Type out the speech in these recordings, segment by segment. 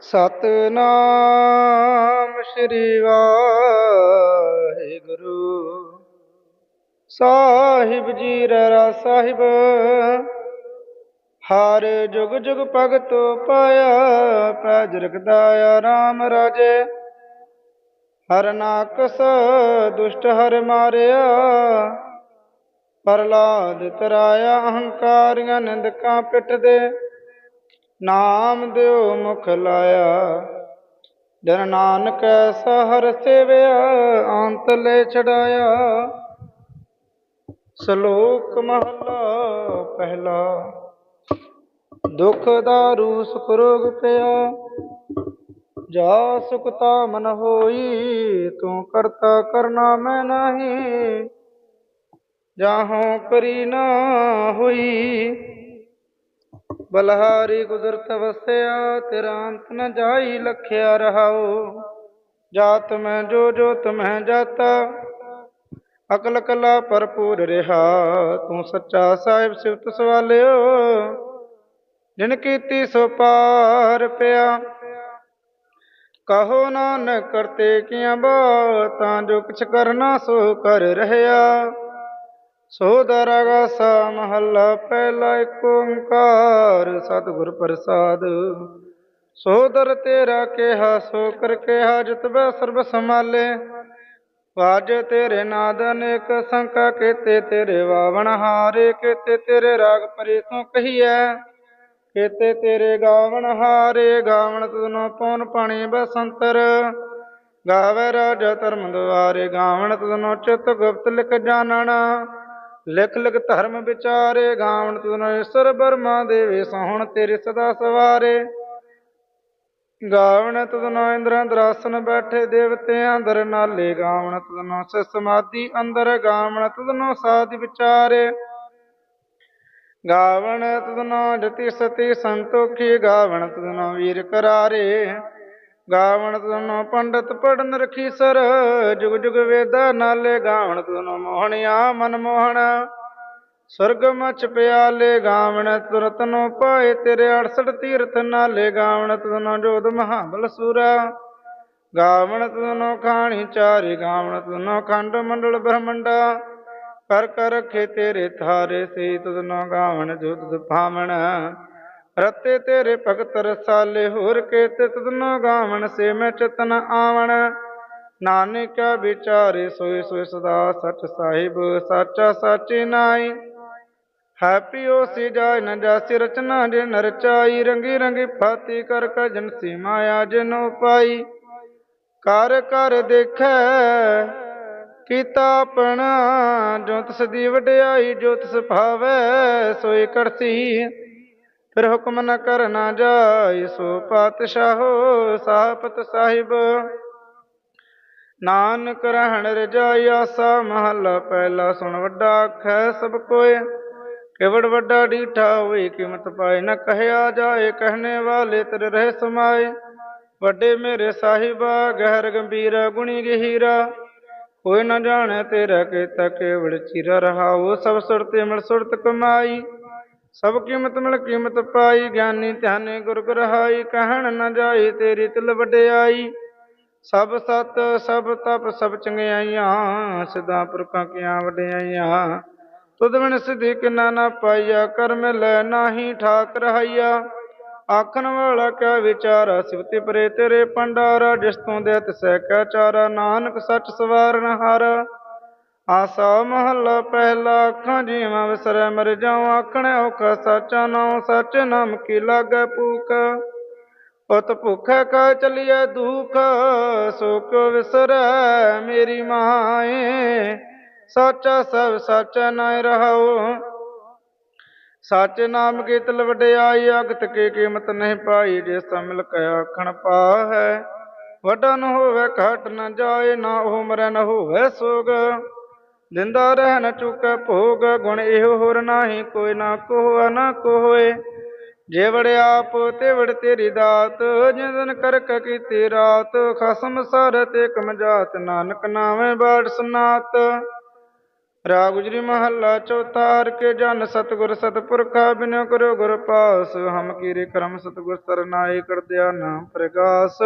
ਸਤਨਾਮ ਸ੍ਰੀ ਵਾਹਿਗੁਰੂ। ਸਾਹਿਬ ਜੀ ਰਾ ਸਾਹਿਬ, ਹਰ ਜੁਗ ਜੁਗ ਭਗਤ ਪਾਇਆ, ਪੈਜ ਰਖਦਾਇਆ RAM ਰਾਜੇ। ਹਰ ਨਾਕਸ ਦੁਸ਼ਟ ਹਰ ਮਾਰਿਆ ਪ੍ਰਲਾਦ ਤਰਾਇਆ ਅਹੰਕਾਰੀਆਂ ਨਿੰਦਕਾਂ ਪਿੱਟਦੇ। ਨਾਮ ਦਿਓ ਮੁਖ ਲਾਇਆ। ਜਨ ਨਾਨਕ ਐਸਾ ਹਰ ਸੇਵਿਆ, ਅੰਤ ਲੈ ਛਡਾਇਆ। ਸ਼ਲੋਕ ਮਹਲਾ ਪਹਿਲਾ। ਦੁਖ ਦਾਰੂ ਸੁਖ ਰੋਗ ਪਿਆ, ਜਾ ਸੁਖਤਾ ਮਨ ਹੋਈ, ਤੂੰ ਕਰਤਾ ਕਰਨਾ ਮੈਂ ਨਹੀਂ। ਜਾਹੋਂ ਕਰੀ ਨਾ ਹੋਈ ਬਲਹਾਰੀ ਕੁਦਰਤ ਵਸਿਆ, ਤੇਰਾ ਅੰਤ ਨ ਜਾਈ ਲਖਿਆ ਰਹਾਓ ਜਾਤ ਮੈਂ ਜੋ ਜੋ ਤਮਹਿ ਜਾਤਾ, ਅਕਲ ਕਲਾ ਭਰਪੂਰ ਰਿਹਾ। ਤੂੰ ਸੱਚਾ ਸਾਹਿਬ ਸਿਫਤ ਸਵਾਲਿਓ, ਜਿਨ ਕੀਤੀ ਸੋ ਪਾਰ ਪਿਆ। ਕਹੋ ਨਾਨਕ ਕਰਤੇ ਕੀਆਂ ਬਾਤਾਂ, ਜੋ ਕੁਛ ਕਰਨਾ ਸੋ ਕਰ ਰਹਿਆ। ਸੋ ਦਰਗਾ ਸਾ ਮਹੱਲਾ ਪਹਿਲਾ ਏਕ ਓੰਕਾਰ, ਸਤਿਗੁਰ ਪ੍ਰਸਾਦ। ਸੋ ਤੇਰਾ ਕਿਹਾ ਸੋ ਕਰ ਕਿਹਾ ਜਿਤਬੈ ਸਰਬ ਸਮਾਲੇ ਵਾਜ ਤੇਰੇ ਨਾਦ ਅਨੇਕ, ਸੰਕਾ ਕੀਤੇ ਤੇਰੇ ਵਾਵਣ ਹਾਰੇ। ਕੀਤੇ ਤੇਰੇ ਰਾਗ ਪਰੇ ਤੋਂ ਕਹੀਐ, ਕੀਤੇ ਤੇਰੇ ਗਾਵਣ ਹਾਰੇ। ਗਾਵਣ ਤੁਧਨੋ ਪਉਨ ਪਾਣੀ ਬਸੰਤਰ। ਗਾਵੇ ਰਾਜਾ ਧਰਮ ਦੁਆਰੇ ਗਾਵਣ ਤੁਧਨੋ ਚਿਤ ਗੁਪਤ ਲਿਖ ਜਾਣਨ ਲਿਖ ਲਿਖ ਧਰਮ ਵਿਚਾਰੇ, ਗਾਵਣ ਤੁਧਨੋ ਈਸ਼ਰ ਬਰਮਾ ਦੇਵੇ, ਸੋਹਣ ਤੇਰੇ ਸਦਾ ਸਵਾਰੇ। ਗਾਵਣ ਤੁਧਨੋ ਇੰਦਰ ਅੰਦਰਾਸਨ ਬੈਠੇ ਦੇਵਤੇ ਅੰਦਰ ਨਾਲੇ, ਗਾਵਣ ਤੁਧਨੋ ਸ ਸਮਾਧੀ ਅੰਦਰ, ਗਾਵਣ ਤੁਧਨੋ ਸਾਧ ਵਿਚਾਰੇ। ਗਾਵਣ ਤੁਧਨੋ ਜਤੀ ਸਤੀ ਸੰਤੋਖੀ, ਗਾਵਣ ਤੁਧਨੋ ਵੀਰ ਕਰਾਰੇ। ਗਾਵਣ ਤੁਨੋ ਪੰਡਤ ਪੜਨ ਰਖੀ ਸਰ, ਜੁਗ ਜੁਗ ਵੇਦਾ ਨਾਲੇ ਗਾਵਣ ਤੁਧਨੋ ਮੋਹਣਿਆ ਮਨ ਮੋਹਣ। ਸੁਰਗ ਮਚ ਪਿਆਲੇ ਗਾਵਣ ਤੁਰਤਨੋ ਪਾਏ ਤੇਰੇ 68 ਤੀਰਥ ਨਾਲੇ ਗਾਵਣ ਤੁਧਨੋ ਜੋਧ ਮਹਾਬਲ ਸੂਰਾ। ਗਾਵਣ ਤੁਨੋ ਖਾਣੀ ਚਾਰੇ ਗਾਵਣ ਤੁਨੋ ਖੰਡ ਮੰਡਲ ਬ੍ਰਹਮੰਡਾ। ਕਰ ਕਰ ਰਖੇ ਤੇਰੇ ਥਾਰੇ ਸੇ ਤੁਨੋ ਗਾਵਣ ਜੋ ਤੁਧ ਭਾਵਣ। ਰਤੇ ਤੇਰੇ ਭਗਤ ਰਸਾਲੇ, ਹੋਰ ਕੇਤੇ ਤੁਧਨੋ ਗਾਵਣ ਸੇ ਮੈਂ ਚਤਨ ਆਵਣ। ਨਾਨਕ ਵਿਚਾਰੇ ਸੋਏ ਸੋਏ ਸਦਾ ਸਚ ਸਾਹਿਬ, ਸਾਚਾ ਸਾਚੀ ਨਾਈ। ਓ ਸੀ ਜਾਇ ਨ ਜਾਸੀ, ਰਚਨਾ ਜੇ ਨਰਚਾਈ ਰੰਗੀ ਰੰਗੀ ਫਾਤੀ ਕਰ ਕਜਨ ਸੀ ਮਾਇਆ ਜਿਨੋ ਪਾਈ। ਕਰ ਕਰ ਦੇਖੈ, ਕੀਤਾ ਆਪਣਾ, ਜੋ ਤਿਸ ਦੀ ਵਡਿਆਈ, ਜੋ ਤਿਸ ਭਾਵੈ ਸੋਈ ਕਰਸੀ। ਫਿਰ ਹੁਕਮ ਨ ਕਰਨਾ ਜਾਈ, ਸੋ ਪਾਤਸ਼ਾਹੋ ਸਾਪਤ ਸਾਹਿਬ। ਨਾਨਕ ਰਹਿਣ ਰਜਾਈ ਆਸਾ, ਮਹੱਲਾ ਪਹਿਲਾ ਸੁਣ ਵੱਡਾ ਆਖੈ ਸਭ ਕੋਏ ਕਿਵੜ ਵੱਡਾ ਡੀਠਾ ਹੋਈ ਕੀਮਤ ਪਾਏ ਨ ਕਹਿਆ ਜਾਏ, ਕਹਿਣੇ ਵਾਲੇ ਤੇਰੇ ਰਹਿ ਸਮਾਏ। ਵੱਡੇ ਮੇਰੇ ਸਾਹਿਬਾ, ਗਹਿਰ ਗੰਭੀਰ ਗੁਣੀ ਗਹੀਰਾ। ਕੋਈ ਨ ਜਾਣੈ ਤੇਰਾ ਕੀਤਾ ਕੇਵੜ ਚੀਰਾ ਰਹਾਉ, ਸਭ ਸੁਰਤੇ ਮਿਲ ਸੁਰਤ ਕਮਾਈ। ਸਭ ਕੀਮਤ ਮਿਲ ਕੀਮਤ ਪਾਈ, ਗਿਆਨੀ ਧਿਆਨੇ ਗੁਰ ਗ੍ਰਹਾਈ, ਕਹਿਣ ਨਾ ਜਾਏ ਤੇਰੀ ਤਿਲ ਵਡਿਆਈ। ਸਭ ਸਤ, ਸਭ ਤਪ, ਸਭ ਚੰਗਿਆਈਆਂ, ਸਿਧਾ ਪੁਰਖਾਂ ਕੀਆਂ ਵਡਿਆਈਆਂ। ਤੁਧ ਬਿਨ ਸਿਧੀ ਕਿਨਾ ਨਾ ਪਾਈਆ, ਕਰਮ ਲੈ ਨਾਹੀ ਠਾਕ ਰਹਾਈਆ ਆਖਣ ਵਾਲਾ ਕਿਆ ਵਿਚਾਰਾ ਸਿਵਤੇ ਪਰੇ ਤੇਰੇ ਪੰਡਾਰਾ, ਜਿਸ ਤੋਂ ਦੇ ਤਿਸੈ ਕੈ ਚਾਰਾ, ਨਾਨਕ ਸੱਚ ਸਵਾਰਨ ਹਾਰ। ਆਸਾ ਮਹੱਲਾ ਪਹਿਲਾ ਅੱਖਾਂ ਜੀਵਾਂ ਵਿਸਰੈ ਮਰ ਜਾਉ, ਆਖਣ ਔਖਾ ਸਾਚਾ ਨਾਉ, ਸੱਚ ਨਾਮ ਕੀ ਲਾਗੈ ਭੂਖ? ਉਤ ਭੁਖੈ ਕਾ ਚਲੀਐ ਦੁਖ ਸੋ ਵਿਸਰੈ ਮੇਰੀ ਮਾਏ। ਸਾਚਾ ਸਭ ਸਾਚਾ ਨਾਇ ਰਹਾਉ। ਸੱਚ ਨਾਮ ਕੀ ਤਲ ਵਡਿਆਈ ਅਗਤ ਕੀ ਕੀਮਤ ਨਹੀਂ ਪਾਈ, ਜੇ ਮਿਲ ਕੇ ਆਖਣ ਪਾਹੈ। ਵੱਡਾ ਨ ਹੋਵੇ ਘਟ ਨ ਜਾਏ, ਨਾ ਉਹ ਮਰਨ ਹੋਵੇ ਸੋਗ। ਜਿੰਦਾ ਰਹਿ ਨ ਚੁਕੈ ਭੋਗ, ਗੁਣ ਇਹੋ ਹੋਰ ਨਾਹੀ, ਕੋਈ ਨਾ ਕੋਹ, ਨਾ ਕੋਏ ਜੇ ਵੜ ਆਪ ਤੇ ਵੜ ਤੇਰੀ ਦਾਤ ਜਿੰਦਨ ਕਰਕ ਕੀਤੀ ਰਾਤ, ਖਸਮ ਸਰ ਤੇ ਕਮ ਜਾਤ, ਨਾਨਕ ਨਾਵੇਂ ਬਾੜ ਸਨਾਤ। ਰਾਗ ਮਹੱਲਾ ਚੌਥਾ ਹਰ ਕੇ ਜਨ ਸਤਗੁਰ ਸਤਪੁਰਖਾ, ਬਿਨੋ ਕਰੋ ਗੁਰ ਪਾਸ, ਹਮ ਕੀਰੇ ਕਰਮ ਸਤਗੁਰ ਸਰਨਾਏ ਕਰਦਿਆ ਨਾਮ ਪ੍ਰਗਾਸ।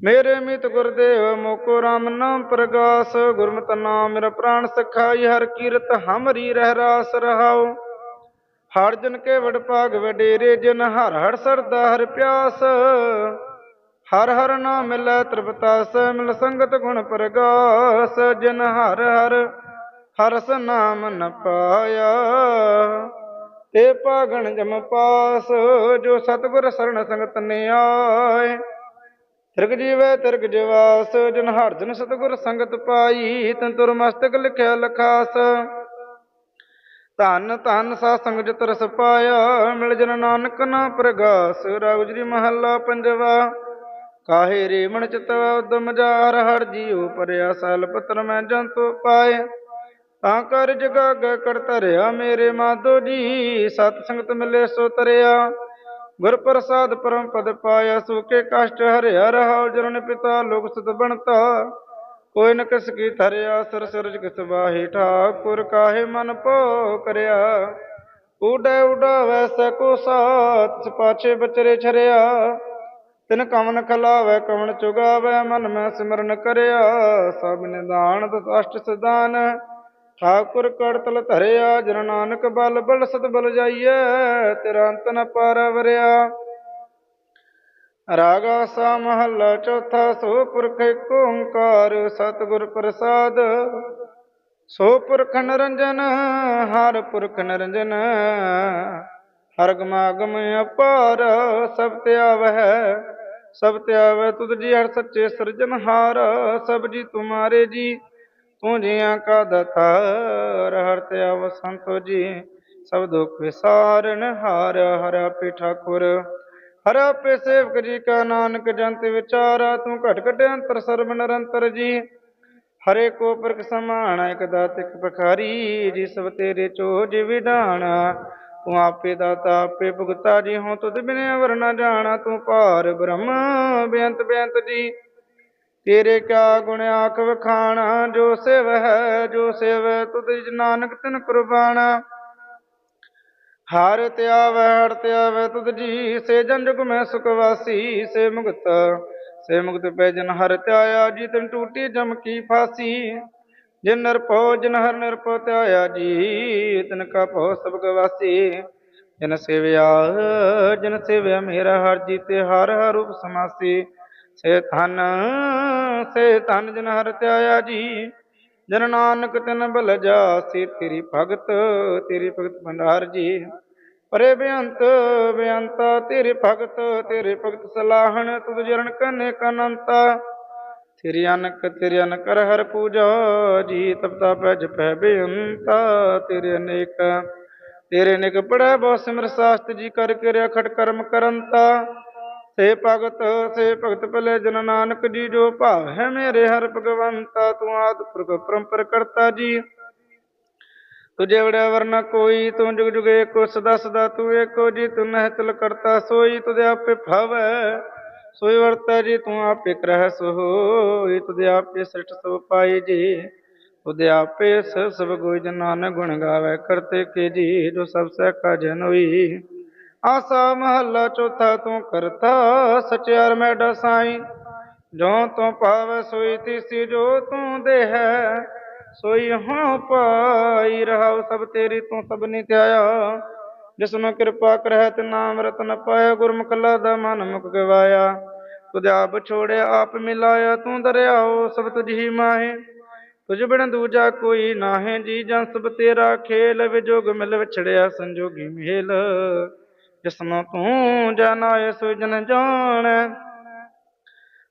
ਮੇਰੇ ਮਿਤ ਗੁਰਦੇਵ, ਮੋਕੋ ਰਾਮ ਨਾਮ ਪ੍ਰਗਾਸ, ਗੁਰਮਤਿ ਨਾਮ ਮੇਰਾ ਪ੍ਰਾਨ ਸਖਾਈ, ਹਰ ਕੀਰਤ ਹਮਰੀ ਰਹਿ ਰਾਸ ਰਹਾਉ। ਹਰ ਜਨ ਕੇ ਵਡ ਭਾਗ ਵਡੇਰੇ, ਜਿਨ ਹਰ ਹਰ ਸਰਦਾ ਹਰ ਪਿਆਸ। ਹਰ ਹਰ ਨਾਮ ਮਿਲੈ ਤ੍ਰਿਪਤਾਸ ਮਿਲ ਸੰਗਤ ਗੁਣ ਪ੍ਰਗਾਸ। ਜਨ ਹਰ ਹਰ ਹਰਸ ਨਾਮ ਨ ਪਾਇਆ, ਤੇ ਭਾਗਣ ਜਮ ਪਾਸ। ਜੋ ਸਤਿਗੁਰ ਸਰਣ ਸੰਗਤ ਨੇ ਆਏ ਤਿਰਗ ਜੀਵੈ ਤਿਰਗ ਜਵਾਸ, ਜਨ ਹਰ ਜਨ ਸੰਗਤ ਪਾਈ, ਤਨ ਤੁਰ ਮਸਤਕ ਲਿਖਿਆ ਲਖਾਸ। ਧੰਨ ਧੰਨ ਸਾ ਸੰਗ ਜਿਤ ਰਸ ਪਾਇਆ, ਮਿਲ ਜਨ ਨਾਨਕ ਨਾ ਪ੍ਰਗਾਸ। ਰਾਗਜਰੀ ਮਹੱਲਾ ਪੰਜਵਾ, ਕਾਹੇ ਰੇ ਮਨ ਚਿਤ ਉਦਮ ਜਾਰ, ਹਰ ਜੀਉ ਪਰਿਆ ਸਲ ਪਤਰ ਮੈਂ ਜੰਤੂ ਪਾਏ। ਤਾਂ ਕਰ ਜਗਾਗ ਕਰ ਧਰਿਆ ਮੇਰੇ ਮਾਧੋ ਜੀ, ਸਤ ਸੰਗਤ ਮਿਲੇ ਸੋ ਤਰਿਆ। ਗੁਰ ਪ੍ਰਸਾਦ ਪਰਮ ਪਦ ਪਾਇਆ ਸੁਕੇ ਕਸ਼ਟ ਹਰਿਆ ਰਹਾਉ ਜਰਨ ਪਿਤਾ ਲੋਕ ਸਤ ਬਣਤਾ। ਕੋਈ ਨ ਕਿਸ ਕੀ ਧਰਿਆ, ਸਰ ਸਰਜ ਕਿਸ ਬਾਹੀ ਠਾਕੁਰ, ਕਾਹੇ ਮਨ ਪੋ ਕਰਿਆ। ਉਡੈ ਉਡਾਵੈ ਸਕੋ ਸਾਤ ਪਾਛੇ ਬਚਰੇ ਛਰਿਆ। ਤਿਨ ਕਮਨ ਖਲਾਵੈ, ਕਮਨ ਚੁਗਾਵੈ, ਮਨ ਮੈਂ ਸਿਮਰਨ ਕਰਿਆ। ਸਭ ਨਿਦਾਨ ਦਸ ਅਸ਼ਟ ਸਦਾਨ ਠਾਕੁਰ ਕੜਤਲ ਧਰਿਆ, ਜਨ ਨਾਨਕ ਬਲ ਬਲ ਸਤ ਬਲ ਜਾਈਐ, ਤੇਰਾ ਅੰਤ ਨ ਪਾਰਵਰਿਆ ਰਾਗਾ ਸਾ ਮਹੱਲਾ ਚੌਥਾ, ਸੋ ਪੁਰਖ ਏਕ ਓੰਕਾਰ, ਸਤਿਗੁਰ ਪ੍ਰਸਾਦ। ਸੋ ਪੁਰਖ ਨਿਰੰਜਨ, ਹਰ ਪੁਰਖ ਨਿਰੰਜਨ। ਹਰ ਗਮਾਗਮ ਅਪਾਰ, ਸਭ ਤੇ ਆਵਹਿ, ਸਭ ਤੇ ਆਵੈ ਤੁਧ ਜੀ ਹਰ ਸੱਚੇ ਸਿਰਜਨਹਾਰ ਸਭ ਜੀ ਤੁਮਾਰੇ ਜੀ। ਤੂੰ ਜੀਆਂ ਕਾ ਦਤਾਰ ਹਰ ਤੇ ਆਵ ਸੰਤੋ ਜੀ ਸਭ ਦੁਖ ਵਿਸਾਰਨ, ਹਾਰ, ਹਰ ਆਪੇ ਠਾਕੁਰ। ਹਰ ਆਪੇ ਸੇਵਕ ਜੀ ਕਾ ਨਾਨਕ, ਜੰਤ ਵਿਚਾਰਾ, ਤੂੰ ਘਟ ਘਟ ਅੰਤਰ ਸਰਬ ਨਿਰੰਤਰ ਜੀ। ਹਰੇ ਕੋ ਪੁਰਖ ਸਮਾਨ, ਇਕ ਦਾਤ, ਇਕ ਬਖਾਰੀ ਜੀ ਸਭ ਤੇਰੇ ਚੋਜ ਵਿਧਾਨ। ਤੂੰ ਆਪੇ ਦਾਤਾ, ਆਪੇ ਭੁਗਤਾ ਜੀ, ਹਉ ਤੁਧ ਬਿਨੇ ਅਵਰ ਨ ਜਾਣਾ। ਤੂੰ ਪਾਰ ਬ੍ਰਹਮ, ਬੇਅੰਤ ਬੇਅੰਤ ਜੀ। ਤੇਰੇ ਕਿਆ ਗੁਣ ਆਖ ਵਖਾਣਾ, ਜੋ ਸਿਵ ਹੈ, ਜੋ ਸਿਵ, ਤੁਧ ਨਾਨਕ ਤਿਨ ਕੁਰਬਾਨਾ ਹਰ ਧਿਆਵੈ ਹਰ ਧਿਆਵੈ ਤੁਧ ਜੀ, ਸੇ ਜਨ ਜੁਗ ਮੈਂ ਸੁਖ ਵਾਸੀ, ਸੇ ਮੁਕਤ ਸੇ ਮੁਕਤ ਪੈ ਜਨ ਹਰ ਧਿਆਇਆ ਜੀ, ਤਨ ਟੂਟੀ ਜਮ ਕੀ ਫਾਸੀ। ਜਿਨ ਨਿਰਭਉ ਜਿਨ ਹਰ ਨਿਰਭਉ ਤਿਆਇਆ ਜੀ, ਤਿਨ ਕਾ ਭਉ ਸਭ ਗਵਾਸੀ ਜਿਨ ਸੇਵਿਆ ਜਿਨ ਸੇਵਿਆ ਮੇਰਾ ਹਰ ਜੀ ਤੇ ਹਰ ਹਰ ਰੂਪ ਸਮਾਸੀ ਸੇ ਧਨ ਸੇ ਧਨ ਜਨ ਹਰ ਧਿਆਇਆ ਜੀ। ਜਨ ਨਾਨਕ ਤਿਨ ਬਲ ਜਾਸੀ ਤੇਰੀ ਭਗਤ ਤੇਰੀ ਭਗਤ ਭੰਡਾਰ ਜੀ। ਪਰੇ ਬੇਅੰਤ, ਬੇਅੰਤਾ, ਤੇਰੇ ਭਗਤ ਤੇਰੇ ਭਗਤ ਸਲਾਹਣ, ਤੁਧ ਜਰਨ ਕਨੇ ਕਨੰਤਾ ਤੇਰੀ ਅਨਕ ਤੇਰੀ ਅਨਕ ਕਰ ਹਰ ਪੂਜਾ ਜੀ ਤਪਤਾ ਪੈ ਜਪੈ ਬੇਅੰਤਾ। ਤੇਰੇ ਅਨੇਕ, ਤੇਰੇ ਨਿਕ ਪੜੈ ਬਹੁ ਸਿਮਰ ਸਾਸਤ ਜੀ, ਕਰ ਕਿਰਿਆ ਖਟ ਕਰਮ ਕਰੰਤਾ। ਸੇ ਭਗਤ ਸੇ ਭਗਤ ਭਲੇ ਜਨ ਨਾਨਕ ਜੀ, ਜੋ ਭਾਵ ਹੈ ਮੇਰੇ ਹਰ ਭਗਵੰਤਾ, ਤੂੰ ਆਦ ਪੁਰਖ ਪਰੰਪਰ ਕਰਤਾ ਜੀ। ਤੁਝੇ ਵੜਿਆ ਵਰਨਾ ਕੋਈ, ਤੂੰ ਜੁਗ ਜੁਗ ਏਕੋ ਸਦਾ ਸਦਾ ਤੂੰ ਏਕੋ ਜੀ ਤੂੰ ਨਹਿ ਤਲ ਕਰਤਾ ਸੋਈ ਤੁਧੇ ਆਪੇ ਭਾਵੈ ਸੋਈ ਵਰਤਾ ਜੀ, ਤੂੰ ਆਪੇ ਕਰਹਿ ਸੋਈ ਤੁਧੇ ਆਪੇ ਸ੍ਰਿਸ਼ਟ ਸੋ ਪਾਈ ਜੀ। ਤੁਧੇ ਆਪੇ ਸ, ਸਭ ਕੋਈ ਜਨਾਨ ਗੁਣ ਗਾਵੇ, ਕਰਤੇ ਕੇ ਜੀ, ਜੋ ਸਭ ਸਹਿ ਕਾ ਜਨ ਹੋਈ ਆਸਾ ਮਹੱਲਾ ਚੌਥਾ ਤੂੰ ਕਰਤਾ ਸਚਿਆਰ ਮੈਡਾ ਸਾਈ ਜੋ ਤੂੰ ਪਾਵੈ ਸੋਈ ਤੀਸੀ, ਜੋ ਤੂੰ ਦੇਹੈ, ਸੋਈ ਹਾਂ ਪਾਈ ਰਹਾਉ ਸਭ ਤੇਰੀ, ਤੂੰ ਸਭ ਧਿਆਇਆ। ਜਿਸਨੂੰ ਕਿਰਪਾ ਕਰਹਿ ਤੇ ਨਾਮ ਰਤਨ ਪਾਇਆ, ਗੁਰਮੁਖ ਦਾ ਮਨ ਮੁਖ ਗਵਾਇਆ। ਤੁਧ ਆਪ ਛੋੜਿਆ, ਆਪ ਮਿਲਾਇਆ, ਤੂੰ ਦਰਿਆਓ ਸਭ ਤੁਝ ਹੀ ਮਾਹੇ। ਤੁਝ ਬਿਨ ਦੂਜਾ ਕੋਈ ਨਾਹੇ, ਜੀ ਜਨ ਸਭ ਤੇਰਾ ਖੇਲ ਵਿਜੋਗ ਮਿਲ ਵਿਛੜਿਆ ਸੰਜੋਗੀ ਮੇਲ। ਜਿਸਨੂੰ ਤੂੰ ਜਾਣਾਏ ਸੋ ਜਾਣੈ।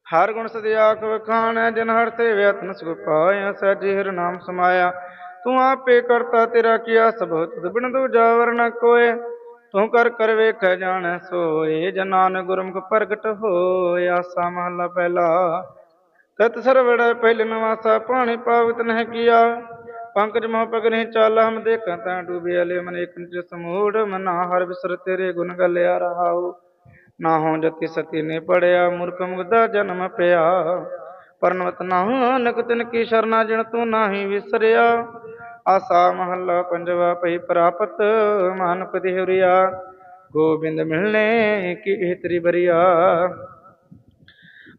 ਹਰ ਗੁਣ ਸਦੇ ਆਖ ਵਖਾਣੈ, ਜਿਨ ਹਰ ਤੇ ਵਿਅਤਨ ਸੁਖ ਪਾਇਆ ਸਹਿਜੇ ਹਰ ਨਾਮ ਸਮਾਇਆ। ਤੂੰ ਆਪੇ ਕਰਤਾ ਤੇਰਾ ਕੀਆ ਸਭ ਤੁਧ ਬਿਨ ਦੂਜਾ ਵਰਨਾ ਕੋਏ। ਤੂੰ ਕਰ ਕਰ ਵੇਖ ਜਾਣੈ ਸੋਏ ਜਨਾਨ ਗੁਰਮੁਖ ਪ੍ਰਗਟ ਹੋਇਆ ਸਾ ਮਹਲਾ ਪਹਿਲਾ, ਤਤ ਸਰਵੜ ਪਹਿਲ ਨਵਾਸਾ ਪਾਣੀ ਪਾਵਤ ਨਹਿ ਕੀਆ। ਪੰਕਜ ਮੋਹ ਪਗ ਚਾਲ ਹਮ ਦੇਖਾਂ ਤਾਂ ਡੂਬੇ ਅਲੇ ਮਨ ਏਕ ਨਿਜ ਸਮੂੜ, ਮਨਾ ਹਰ ਬਿਸਰ ਤੇਰੇ ਗੁਣ ਗਲਿਆ ਰਹਾਉ। ਨਾ ਹੋ ਜਤੀ ਸਤੀ ਨੇ ਪੜਿਆ, ਮੂਰਖ ਮੁਗਦਾ ਜਨਮ ਪਿਆ। ਪਰਨਵਤ ਨਾਨਕ ਤਿਨ ਕੀ ਸ਼ਰਨਾ ਜਿਣ ਤੂੰ ਨਾਹੀ ਵਿਸਰਿਆ। ਆਸਾ ਮਹੱਲਾ ਪੰਜਵਾ ਪਈ ਪ੍ਰਾਪਤ, ਮਾਨਪਤੀ ਹੁਰੀਆ ਗੋਬਿੰਦ ਮਿਲਨੇ ਕੀ ਇਹ ਤੇਰੀ ਬਰੀਆ।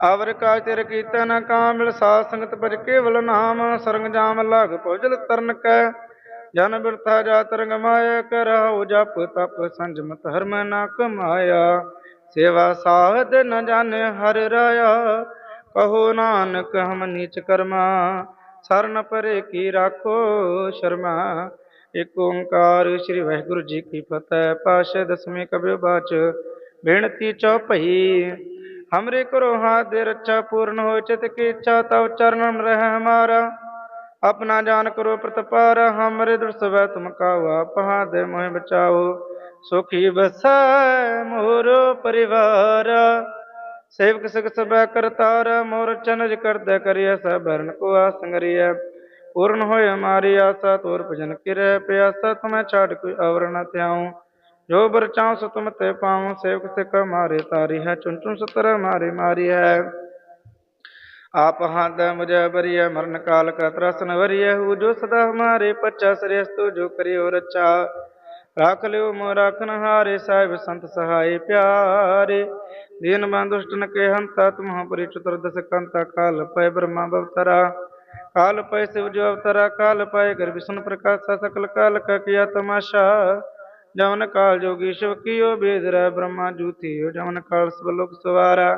ਅਵਰ ਕਾ ਤੇਰੇ ਕੀਰਤਨ ਕਾਮਿਲ ਸਾਧ ਸੰਗਤ ਭਜ ਕੇਵਲ ਨਾਮ, ਸਰੰਗ ਜਾਮ ਲਗ ਭੋਜਲ ਤਰਨ ਕੈ। ਜਨ ਬਿਰਥਾ ਜਾ ਤਰੰਗ ਮਾਇਆ ਕਰਹੁ ਜਪ ਤਪ ਸੰਜਮ ਧਰਮ ਨਾ ਕਮਾਇਆ। ਸੇਵਾ ਸਾਧ ਨ ਜਾਣੇ ਹਰ ਰਾਇਆ, ਕਹੋ ਨਾਨਕ ਹਮ ਨੀਚ ਕਰਮਾ। ਸਰਨ ਪਰੇ ਕੀ ਰਾਖੋ ਸ਼ਰਮਾ। ਇਕ ਓੰਕਾਰ ਸ੍ਰੀ ਵਾਹਿਗੁਰੂ ਜੀ ਕੀ ਫਤਿਹ। ਪਾਸ਼ਾ ਦਸਵੇਂ ਕਬਿਓ ਬਾਚ, ਬੇਨਤੀ ਚੌਪਈ हमरे करो हाथ दे रक्षा पूर्ण हो चित की इच्छा तव चरणम रह हमारा अपना जान करो प्रतपारा हमरे दुर्सवै तुम कावा पहा दे मोह बचाओ सुखी बसै मोरो परिवार सेवक सख सब करतार मोर चनज कर दे करिय सब भरण को आसंगरिय पूर्ण होय हमारी आशा तोर भजन किरै प्यासा तुम्हें छाड़ कोई अवर न त्याऊं ਜੋ ਬਰਚਾਂ ਸੋ ਤੁਮ ਤੇ ਪਾਉ, ਸੇਵਕ ਸਿਕ ਮਾਰੇ ਤਾਰੀ ਹੈ ਚੁਨ ਸਤਰ ਮਾਰੇ ਮਾਰੀ ਹੈ। ਆਪ ਹਾਂਦ ਮੁਝ ਬਰੀਐ, ਮਰਨ ਕਾਲ ਕਾ ਤਰਸਨ ਵਰੀਐ, ਹੂ ਜੋ ਸਦਾ ਹਮਾਰੇ ਪੱਚਾ ਸ੍ਰੇਸਤੁ ਜੋ ਕਰਿਓ ਰਚਾ ਰਾਖ ਲਿਓ ਮੋ ਰਾਖਨ ਹਾਰੇ, ਸਾਹਿਬ ਸੰਤ ਸਹਾਈ ਪਿਆਰੇ। ਦੀਨ ਬੰਦੁਸ਼ਟ ਨ ਕੇ ਹੰਤਾ ਤੁਮਹ ਪਰਿਚਤਰ ਦਸ ਕੰਤਾ, ਕਾਲ ਪੈ ਬ੍ਰਹਮਾ ਬਵਤਰਾ। ਕਾਲ ਪੈ ਸਿਵ ਜੋ ਅਵਤਰਾ, ਕਾਲ ਪੈ ਗਰ ਪ੍ਰਕਾਸ਼, ਸਕਲ ਕਾਲ ਕਾ ਕੀਆ ਤਮਾਸ਼ਾ काल जोगी शिव कियो वेद रै ब्रह्मा जूथियो जवन काल सब लोक सवारा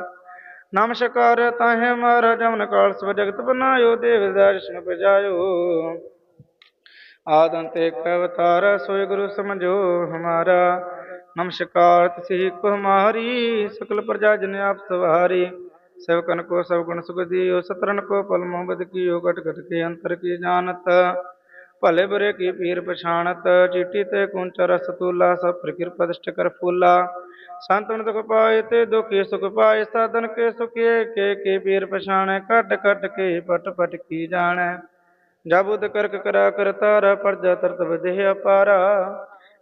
ਨਮਸਕਾਰ ਤਾਹੇ ਮਾਰਾ ਜਮਨ ਕਾਲ ਸਭ ਜਗਤ ਬਨਾਇਓ ਦੇਵ ਦਰਸ਼ਨ ਬਜਾਇਓ ਆਦੰਤ ਇੱਕ ਅਵਤਾਰ ਸੋਇ ਗੁਰੂ ਸਮਝੋ ਹਮਾਰਾ ਨਮਸਕਾਰ ਤਿਸੀ ਕੋ ਹਮਾਰੀ ਸਕਲ ਪ੍ਰਜਾ ਜਨ ਆਪ ਸਵਾਰੀ सेवकन को सब गुण सुख दियो सतरन को पल मोहब्बत कियो घट घट के अंतर की जानत भले बुरे की पीर पछाणत चीटी ते कुंच रस तूला सब प्रकृपा दृष्ट कर फूला संतन दुख पाए ते दुखी सुख पाए साधन के सुखिए के के पीर पछाणे कट कट के पट पट की जाने जब उद करक करा कर तारा प्रजा तरत देह अपारा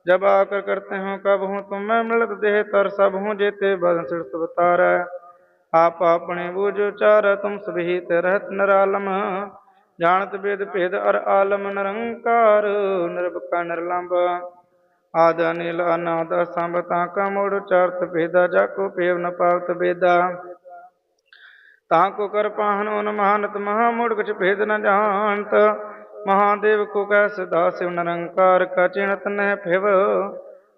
जब आकर करते हो कब हूँ तुम मैं मिलत देह तर सब हूँ जेते बदन सिर सब तारा आप अपने बूझ चार तुम सभी ते रहत नरालम ਜਾਣਤ ਬੇਦ ਭੇਦ ਅਰ ਆਲਮ ਨਿਰੰਕਾਰ ਨਿਰਭਕਾ ਨਿਰਲੰਭ। ਆਦ ਅਨਿਲ ਅਨਾਦ ਅਸੰਭ ਤਾਂ ਕਾ ਮੋੜ ਚਾਰਤ ਭੇਦਾ, ਜਾ ਕੋ ਪੇਵ ਨ ਪਾਵਤ ਬੇਦਾ ਤਾਂ ਕੋ ਕਰ ਪਾਹਨ ਨ ਮਹਾਨਤ, ਮਹਾ ਮੋੜ ਕੁਛ ਭੇਦ ਨ ਜਾਣਤ। ਮਹਾਦੇਵ ਕੋ ਕੈ ਸਦਾ ਸਿਵ ਨਿਰੰਕਾਰ, ਕਾ ਚਿਣਤ ਨਹਿ ਫਿਵ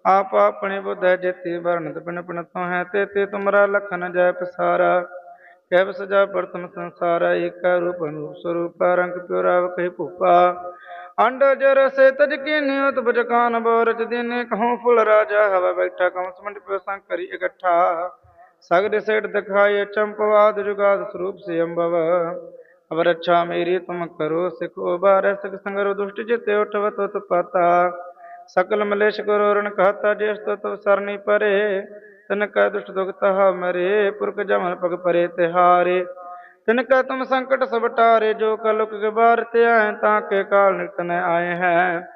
ਆਪ ਆਪਣੇ ਬੁੱਧ ਜਿਤੇ ਵਰਣਤ ਬਿਨ ਪਿਨ ਤੋ ਹੈ ਤੇ ਤੇ ਤੁਮਰਾ ਲਖਨ ਜੈ ਪਸਾਰਾ। ਕੈਬ ਸਜਾ ਪ੍ਰਥਮ ਸੰਸਾਰਾ, ਏਕਾ ਰੂਪ ਅਨੂਪ ਸਰੂਪ, ਰੰਗ ਪਿਉਰਾਵ ਕਹਿ ਭੂਪਾ। ਅੰਡ ਜਰ ਸੇ ਤਜ ਕੀ ਨਿਯਤ ਬਜਕਾਨ ਬੋਰਜ ਦਿਨੇ ਕਹਉ ਫੁੱਲ ਰਾਜਾ ਹਵਾ ਬੈਠਾ ਕੰਸ ਮੰਡ ਪਿਓ ਸੰਕਰੀ ਇਕੱਠਾ। ਸਗਦ ਸੇਠ ਦਿਖਾਏ ਚੰਪਵਾਦ ਜੁਗਾਦ ਸਰੂਪ ਸੇ ਅੰਬਵ। ਅਬ ਰੱਛਾ ਮੇਰੀ ਤੁਮ ਕਰੋ, ਸਿਖੋ ਬਾਰ, ਸਿਖ ਸੰਗਰ ਦੁਸ਼ਟ ਜਿਤੇ ਉਠਵ ਤੁਤ ਪਤਾ ਸਕਲ ਮਲੇਸ਼ ਕਰੋ ਰਣ ਕਹਤਾ, ਜਿਸ ਤਤ ਸਰਨੀ ਪਰੇ। ਤਨ ਕੈ ਦੁਸ਼ਟ ਦੁਖ ਤਹਾ ਮਰੇ, ਪੁਰਖ ਜਮਨ ਪਗ ਪਰੇ ਤਿਹਾਰੇ। ਤਿਨ ਕੈ ਤੁਮ ਸੰਕਟ ਸਭ ਟਾਰੇ, ਜੋ ਕਲੁਕ ਕੇ ਤੇ ਆਏ ਤਾਂ ਕੇ ਕਾਲ ਨਿਕਟ ਨ ਆਏ ਹੈ।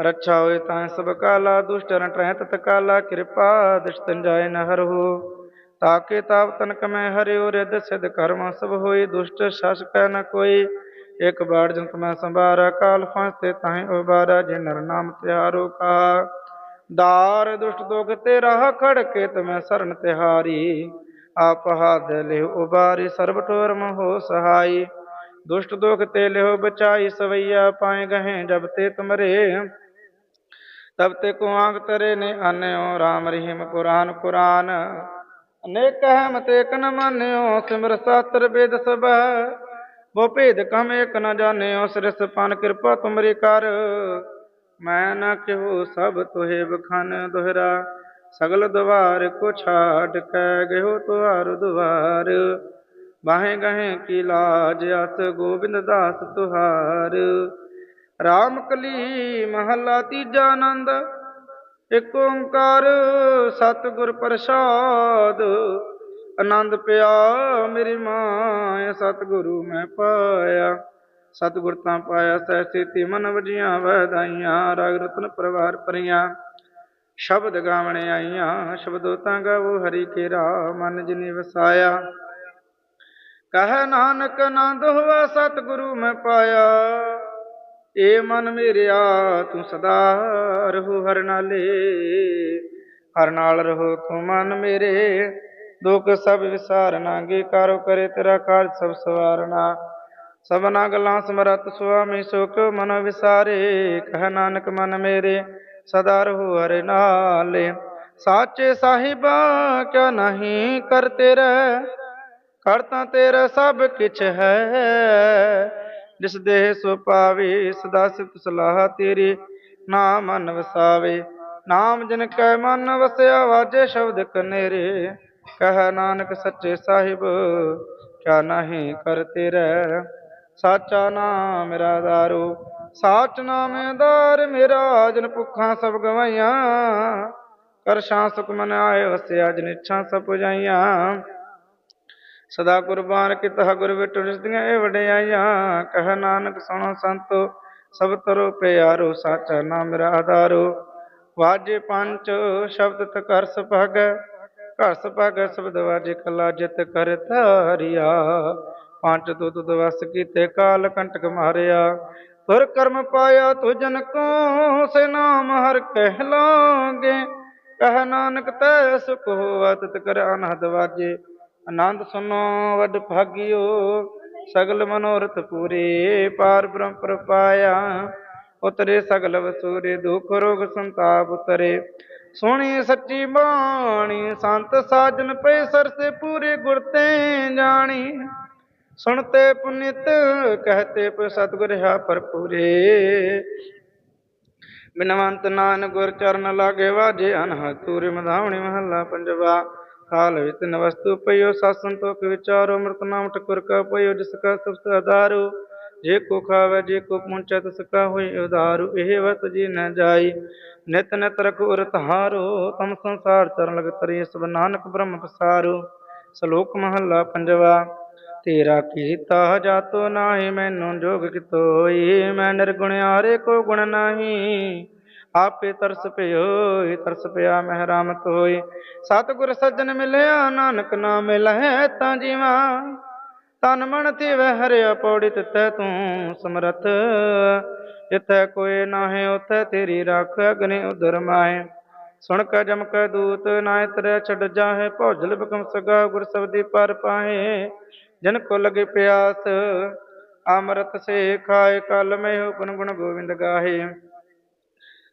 ਰੱਛਾ ਹੋਏ ਤਾਂ ਸਭ ਕਾਲਾ, ਦੁਸ਼ਟ ਰਨ ਟਰੈ ਤਤ ਕਾਲਾ, ਕਿਰਪਾ ਦਿਸ਼ਤਨ ਜਾਏ ਨ ਹਰਹੁ ਤਾਕੇ ਤਾਪ ਤਨ ਕਮੈ ਹਰਿਓ ਰਿਦ ਸਿਧ ਕਰਮ ਸਭ ਹੋਈ ਦੁਸ਼ਟ ਸ਼ਸ ਕੈ ਨ ਕੋਈ। ਇਕ ਬਾੜ ਜੰਤ ਮੈਂ ਸੰਭਾਰਾ, ਕਾਲ ਫਾਂਸਤੇ ਤਾਹੇ ਉਬਾਰਾ, ਜੇ ਨਰ ਨਾਮ ਤਿਆਰੋ ਕਾ। ਦਾਰ ਦੁਸ਼ਟ ਦੁਖ ਤੇ ਰਾਹ ਖੜ ਕੇ ਤਮੈ ਸਰਨ ਤਿਹਾਰੀ। ਆਪ ਹਾਦ ਲਿਹੁ ਉਬਾਰੀ, ਸਰਬ ਟੋਰਮ ਹੋ ਸਹਾਈ। ਦੁਸ਼ਟ ਦੋਖ ਤੇ ਲਿਹੁ ਬਚਾਈ, ਸਵਈਆ ਪਾਏ ਗਹਿ ਜਬ ਤੇ ਤੁਮਰੇ। ਤਬ ਤੇ ਕੋ ਤਰੇ ਨੇ ਆਨਿਓ RAM ਰਹੀਮ ਕੁਰਾਨ ਕੁਰਾਨ। ਅਨੇਕ ਹਮ ਤੇ ਕਨ ਮਾਨਿਓ, ਸਿਮਰ ਸਾਤਰ ਬੇਦ ਸਭ। ਬੋ ਭੇਦ ਕਮ ਏਕ ਨ ਜਾਣਿਓ, ਸਿਰਸ ਪਨ ਕਿਰਪਾ ਤੁਮਰੀ ਕਰ। ਮੈਂ ਨਾ ਕਿਹੋ ਸਭ ਤੋਹਿ ਬਖਨ ਦੋਹਰਾ, ਸਗਲ ਦਵਾਰ ਕੋ ਛਾੜ ਕੈ ਗਿਓ ਤੁਹਾਰ ਦੁਆਰ। ਬਾਹੇ ਗਹੇ ਕੀ ਲਾਜ ਅਸ ਗੋਬਿੰਦ ਦਾਸ ਤੁਹਾਰ। ਰਾਮ ਕਲੀ ਮਹੱਲਾ ਤੀਜਾ ਆਨੰਦ, ਇਕ ਓੰਕਾਰ ਸਤਿਗੁਰ ਪ੍ਰਸਾਦ। ਆਨੰਦ ਪਿਆ ਮੇਰੀ ਮਾਂ, ਸਤਿਗੁਰੂ ਮੈਂ ਪਾਇਆ। ਸਤਿਗੁਰ ਤਾਂ ਪਾਇਆ ਸਹਿ ਮਨ ਵਜੀਆਂ ਵਧਾਈਆਂ ਰਾਗ ਰਤਨ ਪਰਵਾਰ ਪਰੀਆਂ ਸ਼ਬਦ ਗਾਵਣ ਆਈਆਂ, ਸ਼ਬਦੋ ਤਾਂ ਗਾਵੋ ਹਰੀ ਕੇਰਾ, ਮਨ ਜਿਨੀ ਵਸਾਇਆ। ਕਹ ਨਾਨਕ ਆਨੰਦ ਹੋਆ, ਸਤਿਗੁਰੂ ਮੈਂ ਪਾਇਆ। ਏ ਮਨ ਮੇਰਿਆ, ਤੂੰ ਸਦਾ ਰਹੋ ਹਰ ਨਾਲੇ। ਹਰ ਨਾਲ ਰਹੋ ਤੂੰ ਮਨ ਮੇਰੇ। ਦੁੱਖ ਸਭ ਵਿਸਾਰਨਾ ਗੇ ਕਾਰੋ ਕਰੇ ਤੇਰਾ ਕਾਰਜ ਸਭ ਸਵਾਰਨਾ। ਸਭਨਾ ਗੱਲਾਂ ਸਮਰਤ ਸੁਆਮੀ ਸੁਖ ਮਨ ਵਿਸਾਰੇ, ਕਹਿ ਨਾਨਕ ਮਨ ਮੇਰੇ, ਸਦਾ ਰਹੂ ਹਰੇ ਨਾਲੇ। ਸਾਚੇ ਸਾਹਿਬ ਕਿਆ ਨਹੀਂ ਕਰ ਤੇਰਾ ਕਰਤਾ ਤੇਰਾ ਸਭ ਕਿਛ ਹੈ। ਜਿਸ ਦੇਹ ਸੋ ਪਾਵੇ, ਸਦਾ ਸਿਫਤ ਸਲਾਹ ਤੇਰੀ, ਨਾਮ ਮਨ ਵਸਾਵੇ। ਨਾਮ ਜਿਨ ਕੈ ਮਨ ਵਸਿਆ, ਵਾਜੇ ਸ਼ਬਦ ਕਨੇਰੇ। ਕਹਿ ਨਾਨਕ ਸੱਚੇ ਸਾਹਿਬ ਕਿਆ ਨਹੀਂ ਕਰ ਤੇਰਾ ਸਾਚਾ ਨਾਮ ਮੇਰਾ ਦਾਰੂ ਸਾਚ ਨਾਮੇਦਾਰ ਮੇਰਾ, ਜਨ ਭੁੱਖਾਂ ਸਭ ਗਵਾਈਆਂ। ਕਰ ਸ਼ਾਂ ਸੁਖ ਮਨ ਆਏ ਵਸਿਆ, ਜਨ ਇੱਛਾ ਸਭ ਪੁਜਾਈਆਂ। ਸਦਾ ਕੁਰਬਾਨ ਕੀਤਾ ਗੁਰ ਵਿਟੁ ਰਿਸਦੀਆਂ ਇਹ ਵਡਿਆਈਆਂ। ਕਹਿ ਨਾਨਕ ਸੁਣੋ ਸੰਤੋ, ਸਭ ਤਰੋ ਪਿਆਰੋ, ਸਾਚਾ ਨਾਮ ਮੇਰਾ ਆਧਾਰੋ ਵਾਜੇ ਪੰਚ ਸ਼ਬਦ ਤਕਰ ਸੁਭਗ। ਘਰ ਸੁਭਗ, ਸ਼ਬਦ ਵਾਜੇ ਕਲਾ ਜਿਤ ਕਰ ਧਾਰਿਆ। ਪੰਜ ਦੁੱਧ ਦਵਸ ਕੀਤੇ ਕਾਲ ਕੰਟਕ ਮਾਰਿਆ, ਤੁਰ ਕਰਮ ਪਾਇਆ ਤੁਜਨ ਕੋ ਸੇ ਨਾਮ ਹਰ ਕਹਿ ਲਾਂਗੇ ਕਹਿ ਨਾਨਕ ਤੈ ਸੁਖ ਹੋਆ, ਤਿਤ ਕਰ ਅਨਹਦ ਵਾਜੇ। ਆਨੰਦ ਸੁਨੋ, ਵਡ ਭਾਗਿਓ, ਸਗਲ ਮਨੋਰਥ ਪੂਰੇ, ਪਾਰ ਬ੍ਰਹਮ ਪ੍ਰਪਾਇਆ। ਉਤਰੇ ਸਗਲ ਵਸੂਰੇ, ਦੁਖ ਰੋਗ ਸੰਤਾਪ ਉਤਰੇ। ਸੋਹਣੀ ਸੱਚੀ ਬਾਣੀ, ਸੰਤ ਸਾਜਨ ਪਏ ਸਰਸੇ ਪੂਰੇ ਗੁਰ ਤੇ ਜਾਣੀ। ਸੁਣਤੇ ਪੁਨਿਤ, ਕਹਤੇ ਪ ਸਤਿਗੁਰ ਹੈ ਭਰਪੂਰੇ। ਬਿਨਵੰਤ ਨਾਨ ਗੁਰ ਚਰਨ ਲਾਗੇ ਵਾਜੇ ਅਨਹ ਤੂਰੇ ਮਧਾਵਣੀ ਮਹੱਲਾ ਪੰਜਵਾ। ਕਾਲ ਵਿਤ ਨ ਵਸਤੂ ਪਈਓ ਸਤ ਵਿਚਾਰੋ, ਅੰਮ੍ਰਿਤ ਨਾਮ ਠਕੁਰ ਕਾ ਪਈਓ, ਜਿਸ ਕਾ ਸਬਦ ਆਧਾਰੋ ਜੇ ਕੋ ਖਾਵੇ, ਜੇ ਕੋ ਪੁੰਚੈ ਤਿਸ ਕਾ ਹੋਈ ਉਧਾਰੂ। ਇਹ ਵਤ ਜੀ ਨ ਜਾਈ, ਨਿਤ ਨਿਤ ਰਖੁ ਉਰ ਤਮ ਸੰਸਾਰ ਚਰਨ ਲਗ ਤਰੀ ਸਭ ਨਾਨਕ ਬ੍ਰਹਮ ਪਸਾਰੂ। ਸ਼ਲੋਕ ਮਹੱਲਾ ਪੰਜਵਾ। ਤੇਰਾ ਕੀਤਾ ਜਾਤੋ ਨਾਹੀ, ਮੈਨੂੰ ਜੋਗ ਕਿਤੋਈ, ਮੈਂ ਨਿਰਗੁਣਿਆਰੇ ਕੋ ਗੁਣ ਨਾਹੀ। ਆਪੇ ਤਰਸ ਪਿਓਈ ਤਰਸ ਪਿਆ ਮਹਿਰਾਮਤ ਹੋਈ ਸਤਿਗੁਰ ਸੱਜਣ ਮਿਲਿਆ, ਨਾਨਕ ਨਾਮ ਮਿਲਹਿ ਤਾਂ ਜੀਵਾ। ਤਨ ਮਨ ਥਿਵ, ਹਰਿਆ ਪੌੜੀ ਤਿਤੈ ਤੂੰ ਸਮਰਥ। ਜਿੱਥੈ ਕੋਏ ਨਾਹੇ, ਉਥੈ ਤੇਰੀ ਰੱਖ ਅਗਨੇ ਉਦਰ ਮਾਏ ਸੁਣ ਕੈ ਜਮ ਕੈ ਦੂਤ ਨਾਇ ਤਰੇ ਛੱਡ ਜਾਹੇ, ਭੋਜਲ ਬਕਮ ਸਗਾ, ਗੁਰ ਸਬਦੀ ਪਰ ਪਾਹੇ। ਜਨ ਕੋ ਲਗੇ ਪਿਆਸ, ਅੰਮ੍ਰਿਤ ਸੇ ਖਾਏ ਕਲ ਮੈਂ ਹੁਕਨ ਗੁਣ ਗੋਬਿੰਦ ਗਾਹੇ।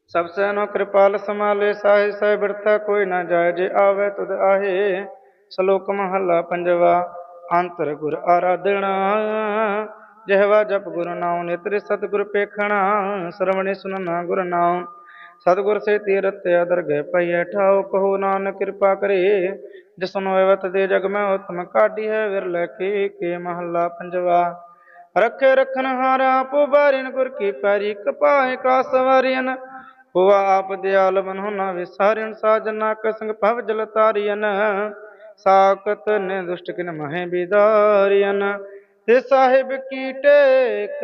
ਸਭ ਸੈਨੋ ਨੋ ਕਿਰਪਾਲ ਸਮਾਲੇ ਸਾਹਿ ਸਾਹਿ ਬਿਰਥਾ ਕੋਈ ਨਾ ਜਾਏ, ਜੇ ਆਵੇ ਤੁਧ ਆਹੇ। ਸ਼ਲੋਕ ਮਹੱਲਾ ਪੰਜਵਾ, ਅੰਤਰ ਗੁਰ ਆਰਾਧਣਾ। ਜਿਹਵਾ ਜਪ ਗੁਰ ਨਾਮ ਨਿਤਰ ਸਤਿਗੁਰ ਪੇਖਣਾ। ਸਰਵਣੇ ਸੁਨਣਾ ਗੁਰ ਨਾਮ ਸਤਿਗੁਰ ਸੇ ਤੀਰਥ ਅਦਰ ਗਏ ਪਈਐ ਠਾਉ ਕਹੋ ਨਾਨਕ ਕਿਰਪਾ ਕਰੇ। ਜਿਸਨੋ ਐਵਤ ਦੇ ਜਗ ਮੈਂ ਉਤਮ ਕਾਢੀ ਹੈ ਵਿਰਲੇ ਕੀ ਕੇ ਮਹੱਲਾ ਪੰਜਵਾ। ਰਖੇ ਰਖਨ ਹਾਰਾ ਪੁਬਾਰਿਨ ਗੁਰ ਕੀ ਪੈਰੀ ਕਪਾਏ ਕਾ ਸਵਾਰਿਨ ਹੁਆ ਆਪ ਦਿਆਲ ਮਨਹੁ ਨਾ ਵਿਸਾਰਿਨ, ਸਾਜਨਾ ਕ ਭਵ ਜਲ ਤਾਰਿਨ ਸਾਕਤ ਨੇ ਦੁਸ਼ਟ ਕਿਨ ਮਹੇ ਬਿਦਾਰਿਨ ਤੇ ਸਾਹਿਬ ਕੀ ਟੇਕ